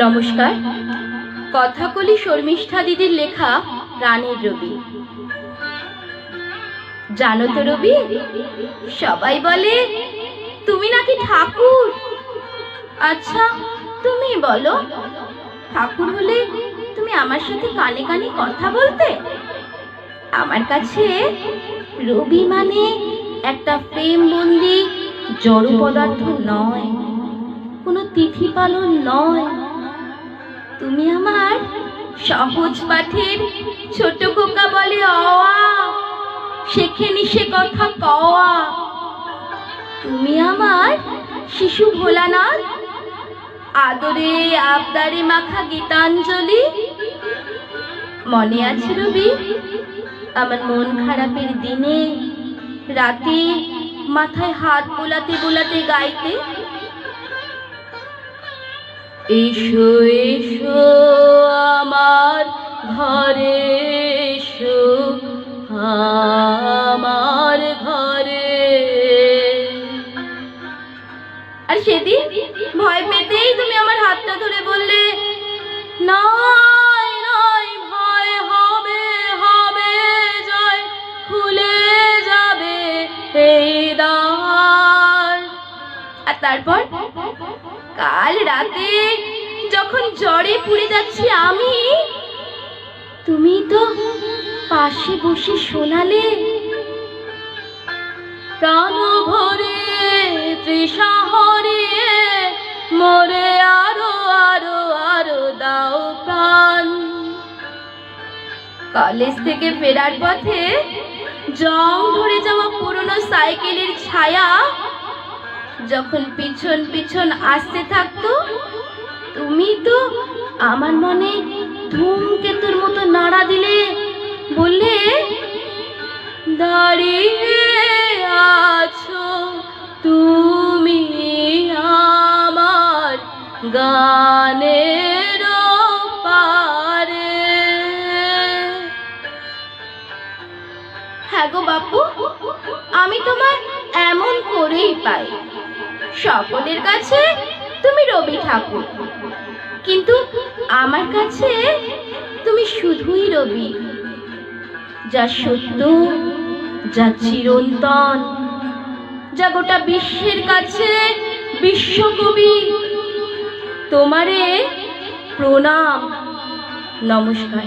নমস্কার। কথাকলি শর্মিষ্ঠা দিদির লেখা প্রাণের রবি। জানো তো রবি, সবাই বলে, তুমি নাকি ঠাকুর? আচ্ছা তুমি বলো, ঠাকুর হলে তুমি আমার সাথে কানে কানে কথা বলতে? আমার কাছে রবি মানে একটা প্রেম বন্দি জড় পদার্থ নয়, কোনো তিথি পালন নয়। তুমি আমার সহজ পাঠের ছোট খোকা বলে অওয়া। শেখেনি সে কথা কওয়া। তুমি আমার শিশু ভোলানাথ। আদরে আবদারে মাখা গীতাঞ্জলি। মনে আছে রবি, আমার মন খারাপের দিনে রাতে মাথায় হাত বোলাতে বোলাতে গাইতে এসো এসো আমার ঘরে, এসো আমার ঘরে। আর সেদিন ভয় পেতেই তুমি আমার হাতটা ধরে বললে নয় ভয় হবে হবে, জয়, খুলে যাবে এই দ্বার। আর তারপর? কাল রাতে যখন জ্বরে পুড়ে যাচ্ছি আমি, তুমি তো পাশে বসে শোনালে। প্রাণ ভরে তৃষা মরে আরও আরও আরও দাও প্রাণ। কলেজ থেকে ফেরার পথে জং ধরে যাওয়া পুরনো সাইকেলের ছায়া যখন পিছন পিছন আসতে থাকতো, তুমি তো আমার মনে ধূমকেতুর মতো নাড়া দিলে। বললে, দাঁড়িয়ে আছো তুমি আমার গানের হ্যাঁ গো বাপু, আমি তোমার এমন করেই পাই। সকলের কাছে তুমি রবি ঠাকুর। কিন্তু আমার কাছে তুমি শুধুই রবি, যা সত্য, যা চিরন্তন, যা গোটা বিশ্বের কাছে বিশ্বকবি। তোমারে প্রণাম। নমস্কার।